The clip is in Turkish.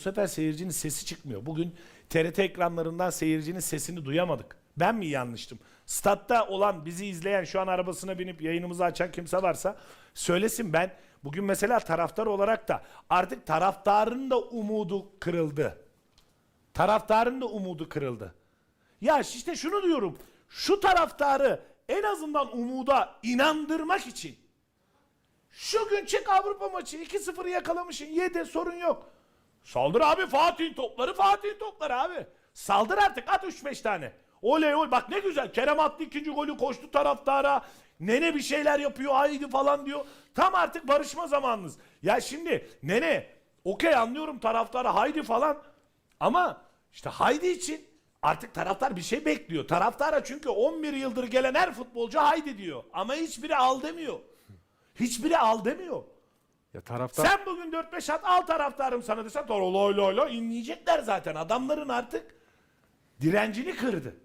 Bu sefer seyircinin sesi çıkmıyor. Bugün TRT ekranlarından seyircinin sesini duyamadık. Ben mi yanlıştım? Statta olan bizi izleyen şu an arabasına binip yayınımızı açan kimse varsa söylesin ben. Bugün mesela taraftar olarak da artık taraftarın da umudu kırıldı. Taraftarın da umudu kırıldı. Ya işte şunu diyorum. Şu taraftarı en azından umuda inandırmak için şu gün çık Avrupa maçı 2-0 yakalamışsın. Yedi sorun yok. Saldır abi Fatih'in topları Fatih'in topları abi. Saldır artık at 3-5 tane. Oley oley bak ne güzel. Kerem attı ikinci golü koştu taraftara. Nene bir şeyler yapıyor haydi falan diyor. Tam artık barışma zamanınız. Ya şimdi nene okey anlıyorum taraftara haydi falan. Ama işte haydi için artık taraftar bir şey bekliyor. Taraftara çünkü 11 yıldır gelen her futbolcu haydi diyor. Ama hiçbiri al demiyor. Hiçbiri al demiyor. Ya taraftar Sen bugün 4-5 at al taraftarım sana desen loy loy loy inleyecekler zaten. Adamların artık direncini kırdı.